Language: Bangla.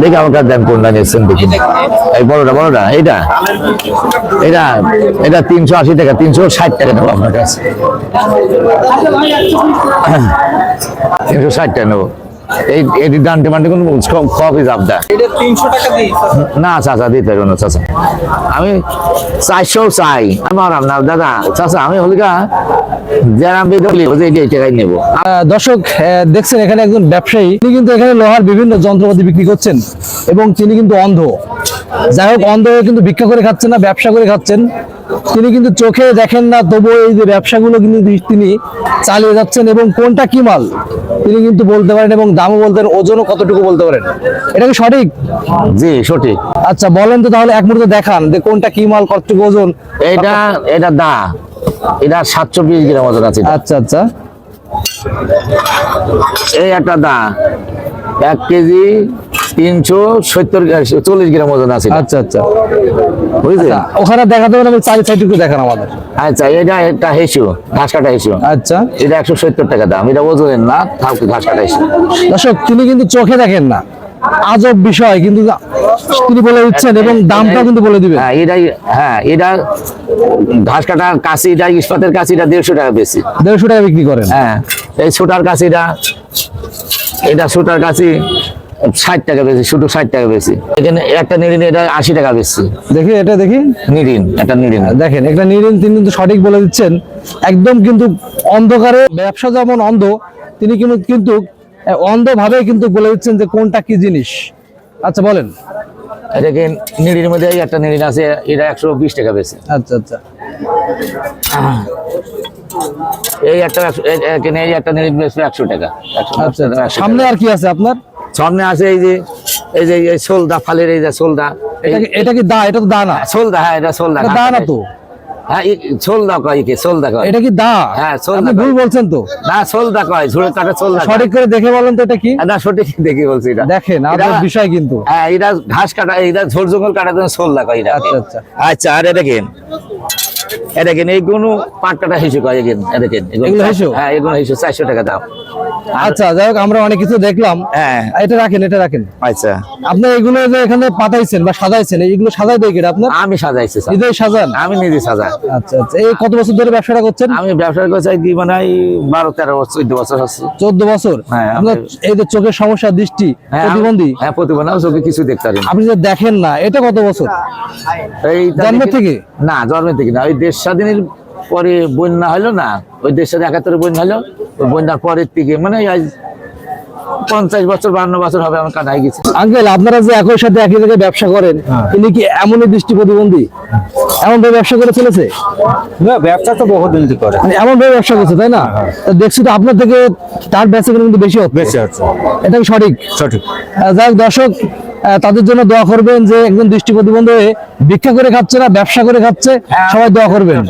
দেখি আমার কাছে কোনটা নিয়েছেন দেখি। এই বড়টা বড়টা এইটা? এটা এটা তিনশো আশি টাকা তিনশো ষাট টাকা নেব আপনার কাছে। তিনশো ষাট টাকা নেব। এই এটি ডান কোনো কফি না। চাচা দিতে পারব না চাচা। আমি চারশো চাই। আমার না দাদা। চাচা আমি হলিকা দর্শক দেখছেন এখানে একজন ব্যবসায়ী। তিনি কিন্তু এখানে লোহার বিভিন্ন যন্ত্রপাতি বিক্রি করছেন এবং তিনি কিন্তু অন্ধ। যাই হোক অন্ধ হয়ে কিন্তু ভিক্ষা করে খাচ্ছেন না ব্যবসা করে খাচ্ছেন। তিনি কিন্তু চোখে দেখেন না তবু এই যে ব্যবসাগুলো কিন্তু তিনি চালিয়ে যাচ্ছেন এবং কোনটা কি মাল তিনি কিন্তু বলতে পারেন এবং দামও বলতে পারেন ওজনও কতটুকু বলতে পারেন। এটা কি সঠিক? জি সঠিক। আচ্ছা বলেন তো তাহলে এক মুহূর্তে দেখান যে কোনটা কি মাল কতটুকু ওজন। এটা এটা দা। এটা সাতশো বিশ গ্রাম ওজন আছে আচ্ছা আচ্ছা। এই একটা দা। এক কেজি তিনশো সত্তর চল্লিশ গ্রাম ওজন আছে আচ্ছা আচ্ছা। বুঝলি আচ্ছা, ওখানে দেখাতে হবে চারি সাইড একটু দেখান আমাদের। আচ্ছা এটা একটা হেসু ঘাস কাটা আচ্ছা। এটা একশো সত্তর টাকা দাম এটা ওজনের না ঘাস কাটা দর্শক তিনি কিন্তু চোখে দেখেন না। আজব বিষয় কিন্তু তিনি বলে দিচ্ছেন এবং দামটা কিন্তু বলে দিবেন। হ্যাঁ এটাই হ্যাঁ এটা ঘাস কাটার কাশি এটা ইস্পাতের কাশি এটা দেড়শো টাকা বেশি। দেড়শো টাকা বিক্রি করেন। হ্যাঁ এই সুটার কাশিটা এটা সুটার কাশি। ষাট টাকা বেশি শুধু ষাট টাকা বেশি এখানে একটা নিরিন এটা আশি টাকা বেশি দেখি এটা দেখি? নিরিন একটা নিরিন। দেখেন একটা নিরিন তিনি কিন্তু সঠিক বলে দিচ্ছেন। একদম কিন্তু অন্ধকারে ব্যবসা যেমন অন্ধ তিনি কিন্তু কিন্তু অন্ধ ভাবে কিন্তু বলে দিচ্ছেন যে কোনটা কি জিনিস। আচ্ছা বলেন। এটাকে নিরির মধ্যে একটা নিরিন আছে এটা একশো বিশ টাকা বেশি আচ্ছা আচ্ছা। এই একটা এখানে এই একটা নিরিন বেশি একশো টাকা। আচ্ছা আচ্ছা। সামনে আর কি আছে আপনার? সামনে আছে এই যে এই যে এই সোলদা ফালের এই যে সোলদা এটা কি- দা এটা তো দা না? সোলদা হ্যাঁ এটা সোলদা দা না তো? হ্যাঁ সোলদা কয় কি সোলদা কয়। এটা কি দা? হ্যাঁ, সোল ভুল বলছেন তো। না সোলদা কয় ঝুড়ে কাটা সোলদা সঠিক করে দেখে বলেন তো এটা কি? না সঠিক দেখি বলছি এটা। দেখেন আপনার বিষয় কিন্তু। হ্যাঁ এটা ঘাস কাটা এটা ঝোড় জঙ্গল কাটার জন্য সোল লাগাই এটা আচ্ছা, আচ্ছা। আচ্ছা আর এটা এটা দেখেন এইগুলো পাট হিসু কয় দেখেন এগুলো হিসু? হ্যাঁ এগুলো হিসু চারশো টাকা দাম। আচ্ছা যাই হোক আমরা অনেক কিছু দেখলাম। হ্যাঁ। এটা রাখেন এটা রাখেন। আচ্ছা। আপনি এগুলো যে এখানে পাঠাইছেন বা সাজাইছেন এইগুলো সাজাই দেয় কিনা আপনার? আমি সাজাইছি স্যার। সাজান? আমি নিজে সাজা আচ্ছা আচ্ছা। এই কত বছর ধরে ব্যবসাটা করছেন? আমি ব্যবসা করছি কি মানে বারো তেরো বছর চোদ্দ বছর চোদ্দ বছর? হ্যাঁ, আপনার এই যে চোখের সমস্যা দৃষ্টি হ্যাঁ, প্রতিবন্ধী? হ্যাঁ প্রতিবন্ধী চোখে কিছু দেখতে পারি আপনি যে দেখেন না এটা কত বছর? এই জন্ম থেকে? না জন্মের থেকে না ওই দেশ স্বাধীনের পরে বন্যা হলো না ওই দেশ স্বাধীন একাত্তরে বন্যা হলো ওই বন্যার পরের থেকে মানে আজ পঞ্চাশ বছর বান্ন বছর হবে আমার কানায় গেছে। আঙ্কেল আপনারা যে একই সাথে একই জায়গায় ব্যবসা করেন তিনি কি এমনই দৃষ্টি প্রতিবন্ধী এমন ভাবে ব্যবসা করে চলেছে? না ব্যবসা তো বহুদিন থেকে করে। মানে এমন ভাবে ব্যবসা করছে তাই না? দেখছি তো আপনার থেকে তার কিন্তু বেশি হচ্ছে। বেঁচে আছে এটা কি সঠিক? সঠিক। যাই দর্শক তাদের জন্য দোয়া করবেন যে একজন দৃষ্টি প্রতিবন্ধী হয়ে ভিক্ষা করে খাচ্ছে না ব্যবসা করে খাচ্ছে সবাই দোয়া করবেন।